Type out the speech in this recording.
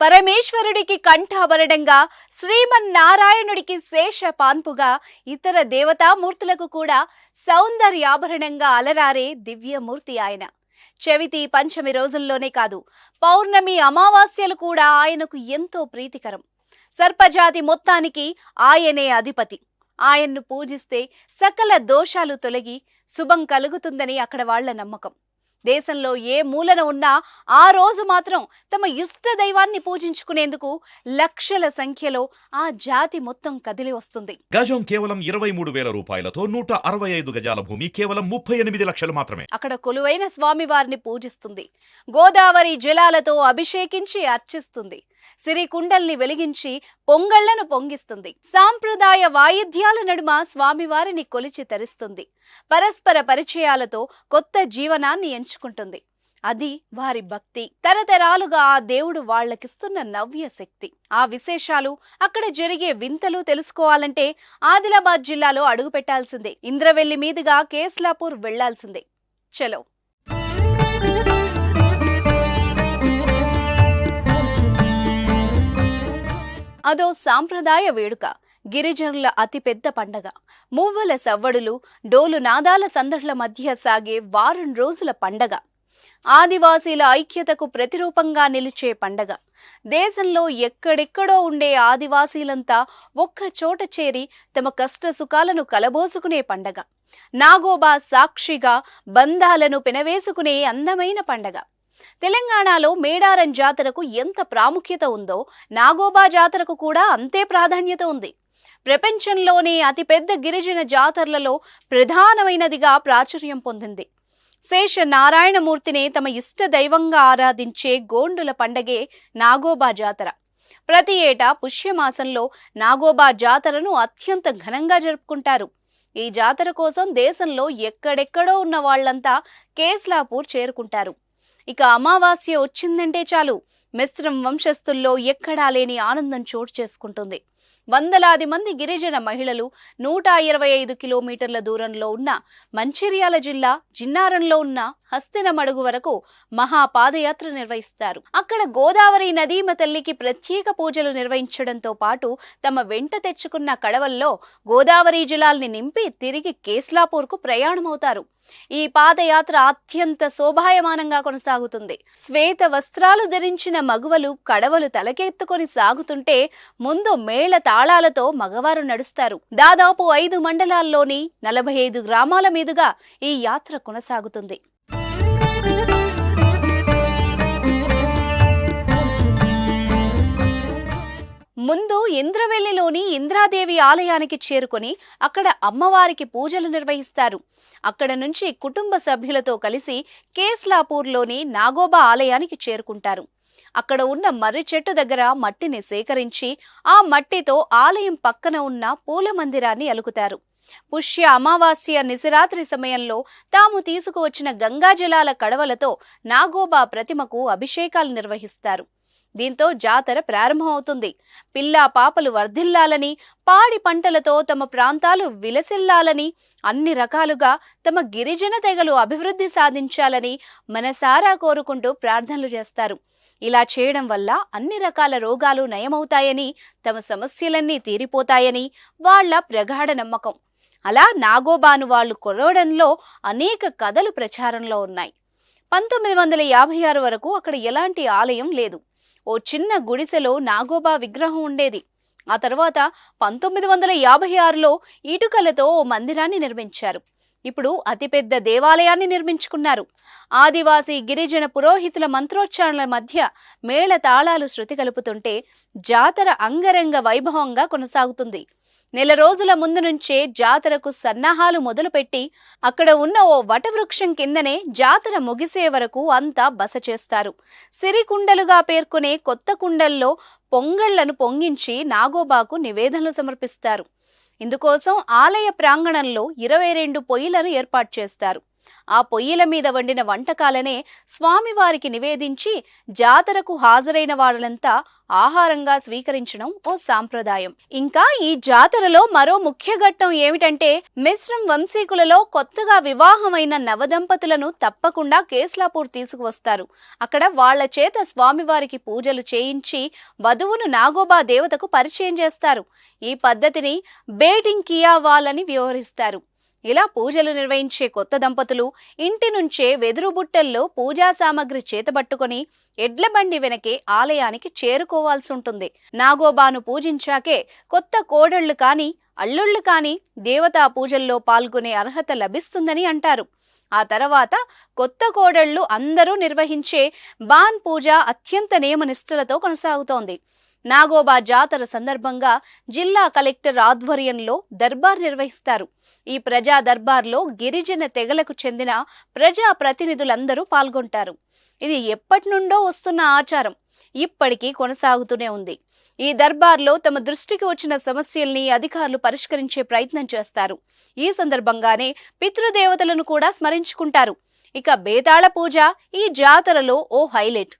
పరమేశ్వరుడికి కంఠాభరణంగా శ్రీమన్నారాయణుడికి శేష పాన్పుగా ఇతర దేవతామూర్తులకు కూడా సౌందర్యాభరణంగా అలరారే దివ్యమూర్తి ఆయన. చవితి పంచమి రోజుల్లోనే కాదు పౌర్ణమి అమావాస్యలు కూడా ఆయనకు ఎంతో ప్రీతికరం. సర్పజాతి మొత్తానికి ఆయనే అధిపతి. ఆయన్ను పూజిస్తే సకల దోషాలు తొలగి శుభం కలుగుతుందని అక్కడ వాళ్ళ నమ్మకం. దేశంలో ఏ మూలన ఉన్నా ఆ రోజు మాత్రం తమ ఇష్ట దైవాన్ని పూజించుకునేందుకు లక్షల సంఖ్యలో ఆ జాతి మొత్తం కదిలి వస్తుంది. గజం కేవలం ఇరవై మూడు వేల రూపాయలతో నూట అరవై ఐదు గజాల భూమి కేవలం ముప్పై ఎనిమిది లక్షలు మాత్రమే. అక్కడ కొలువైన స్వామివారిని పూజిస్తుంది. గోదావరి జలాలతో అభిషేకించి అర్చిస్తుంది. సిరి కుండల్ని వెలిగించి పొంగళ్ళను పొంగిస్తుంది. సాంప్రదాయ వాయిద్యాల నడుమ స్వామివారిని కొలిచి తరిస్తుంది. పరస్పర పరిచయాలతో కొత్త జీవనాన్ని ఎంచుకుంటుంది. అది వారి భక్తి. తరతరాలుగా ఆ దేవుడు వాళ్ళకిస్తున్న నవ్య శక్తి. ఆ విశేషాలు అక్కడ జరిగే వింతలు తెలుసుకోవాలంటే ఆదిలాబాద్ జిల్లాలో అడుగు పెట్టాల్సిందే ఇంద్రవెల్లి మీదుగా కేస్లాపూర్ వెళ్ళాల్సిందే. చలో అదో సాంప్రదాయ వేడుక. గిరిజనుల అతిపెద్ద పండగ. మువ్వల సవ్వడులు డోలు నాదాల సందడ్ల మధ్య సాగే వారం రోజుల పండగ. ఆదివాసీల ఐక్యతకు ప్రతిరూపంగా నిలిచే పండగ. దేశంలో ఎక్కడెక్కడో ఉండే ఆదివాసీలంతా ఒక్క చోట చేరి తమ కష్ట సుఖాలను కలబోసుకునే పండగ. నాగోబా సాక్షిగా బంధాలను పెనవేసుకునే అందమైన పండగ. తెలంగాణలో మేడారం జాతరకు ఎంత ప్రాముఖ్యత ఉందో నాగోబా జాతరకు కూడా అంతే ప్రాధాన్యత ఉంది. ప్రపంచంలోనే అతిపెద్ద గిరిజన జాతరలలో ప్రధానమైనదిగా ప్రాచుర్యం పొందింది. శేష నారాయణమూర్తిని తమ ఇష్ట దైవంగా ఆరాధించే గోండుల పండగే నాగోబా జాతర. ప్రతి ఏటా పుష్యమాసంలో నాగోబా జాతరను అత్యంత ఘనంగా జరుపుకుంటారు. ఈ జాతర కోసం దేశంలో ఎక్కడెక్కడో ఉన్న వాళ్ళంతా కేస్లాపూర్ చేరుకుంటారు. ఇక అమావాస్య వచ్చిందంటే చాలు. మిశ్రం వంశస్థుల్లో ఎక్కడా లేని ఆనందం చోటు చేసుకుంటుంది. వందలాది మంది గిరిజన మహిళలు నూట ఇరవై ఐదు కిలోమీటర్ల దూరంలో ఉన్న మంచిర్యాల జిల్లా జిన్నారంలో ఉన్న హస్తినమడుగు వరకు మహాపాదయాత్ర నిర్వహిస్తారు. అక్కడ గోదావరి నదీమ తల్లికి ప్రత్యేక పూజలు నిర్వహించడంతో పాటు తమ వెంట తెచ్చుకున్న కడవల్లో గోదావరి జలాల్ని నింపి తిరిగి కేస్లాపూర్కు ప్రయాణమవుతారు. ఈ పాదయాత్ర అత్యంత శోభాయమానంగా కొనసాగుతుంది. శ్వేత వస్త్రాలు ధరించిన మగువలు కడవలు తలకెత్తుకొని సాగుతుంటే ముందు మేళ తాళాలతో మగవారు నడుస్తారు. దాదాపు ఐదు మండలాల్లోని నలభై ఐదు గ్రామాల మీదుగా ఈ యాత్ర కొనసాగుతుంది. ముందు ఇంద్రవెల్లిలోని ఇంద్రాదేవి ఆలయానికి చేరుకొని అక్కడ అమ్మవారికి పూజలు నిర్వహిస్తారు. అక్కడ నుంచి కుటుంబ సభ్యులతో కలిసి కేస్లాపూర్లోని నాగోబా ఆలయానికి చేరుకుంటారు. అక్కడ ఉన్న మర్రి చెట్టు దగ్గర మట్టిని సేకరించి ఆ మట్టితో ఆలయం పక్కన ఉన్న పూల మందిరాన్ని అలుకుతారు. పుష్య అమావాస్య నిశరాత్రి సమయంలో తాము తీసుకువచ్చిన గంగాజలాల కడవలతో నాగోబా ప్రతిమకు అభిషేకాలు నిర్వహిస్తారు. దీంతో జాతర ప్రారంభమవుతుంది. పిల్లా పాపలు వర్ధిల్లాలని పాడి పంటలతో తమ ప్రాంతాలు విలసిల్లాలని అన్ని రకాలుగా తమ గిరిజన తెగలు అభివృద్ధి సాధించాలని మనసారా కోరుకుంటూ ప్రార్థనలు చేస్తారు. ఇలా చేయడం వల్ల అన్ని రకాల రోగాలు నయమవుతాయని తమ సమస్యలన్నీ తీరిపోతాయని వాళ్ళ ప్రగాఢ నమ్మకం. అలా నాగోబాను వాళ్ళు కొరవడంలో అనేక కథలు ప్రచారంలో ఉన్నాయి. పంతొమ్మిది వందల యాభై ఆరు వరకు అక్కడ ఎలాంటి ఆలయం లేదు. ఓ చిన్న గుడిసెలో నాగోబా విగ్రహం ఉండేది. ఆ తర్వాత పంతొమ్మిది వందల యాభై ఆరులో ఇటుకలతో ఓ మందిరాన్ని నిర్మించారు. ఇప్పుడు అతిపెద్ద దేవాలయాన్ని నిర్మించుకున్నారు. ఆదివాసీ గిరిజన పురోహితుల మంత్రోచ్చారణల మధ్య మేళ తాళాలు శృతి కలుపుతుంటే జాతర అంగరంగ వైభవంగా కొనసాగుతుంది. నెల రోజుల ముందు నుంచే జాతరకు సన్నాహాలు మొదలుపెట్టి అక్కడ ఉన్న ఓ వటవృక్షం కిందనే జాతర ముగిసే వరకు అంతా బస చేస్తారు. సిరికుండలుగా పేర్కొనే కొత్త కుండల్లో పొంగళ్ళను పొంగించి నాగోబాకు నివేదనలు సమర్పిస్తారు. ఇందుకోసం ఆలయ ప్రాంగణంలో ఇరవై రెండు పొయ్యిలను ఏర్పాటు చేస్తారు. ఆ పొయ్యిల మీద వండిన వంటకాలనే స్వామివారికి నివేదించి జాతరకు హాజరైన వాళ్ళంతా ఆహారంగా స్వీకరించడం ఓ సాంప్రదాయం. ఇంకా ఈ జాతరలో మరో ముఖ్య ఘట్టం ఏమిటంటే మిశ్రం వంశీకులలో కొత్తగా వివాహమైన నవదంపతులను తప్పకుండా కేస్లాపూర్ తీసుకువస్తారు. అక్కడ వాళ్ళ చేత స్వామివారికి పూజలు చేయించి వధువును నాగోబా దేవతకు పరిచయం చేస్తారు. ఈ పద్ధతిని బేటింగ్ కియావాల్ అని వ్యవహరిస్తారు. ఇలా పూజలు నిర్వహించే కొత్త దంపతులు ఇంటి నుంచే వెదురు బుట్టల్లో పూజా సామాగ్రి చేతబట్టుకొని ఎడ్ల బండి వెనకే ఆలయానికి చేరుకోవాల్సి ఉంటుంది. నాగోబాను పూజించాకే కొత్త కోడళ్ళు కాని అల్లుళ్ళు కాని దేవతా పూజల్లో పాల్గొనే అర్హత లభిస్తుందని అంటారు. ఆ తర్వాత కొత్త కోడళ్ళు అందరూ నిర్వహించే బాన్ పూజ అత్యంత నియమనిష్ఠలతో కొనసాగుతోంది. నాగోబా జాతర సందర్భంగా జిల్లా కలెక్టర్ ఆధ్వర్యంలో దర్బార్ నిర్వహిస్తారు. ఈ ప్రజా దర్బార్లో గిరిజన తెగలకు చెందిన ప్రజా ప్రతినిధులందరూ పాల్గొంటారు. ఇది ఎప్పటి నుండో వస్తున్న ఆచారం. ఇప్పటికీ కొనసాగుతూనే ఉంది. ఈ దర్బార్లో తమ దృష్టికి వచ్చిన సమస్యల్ని అధికారులు పరిష్కరించే ప్రయత్నం చేస్తారు. ఈ సందర్భంగానే పితృదేవతలను కూడా స్మరించుకుంటారు. ఇక బేతాళ పూజ ఈ జాతరలో ఓ హైలైట్.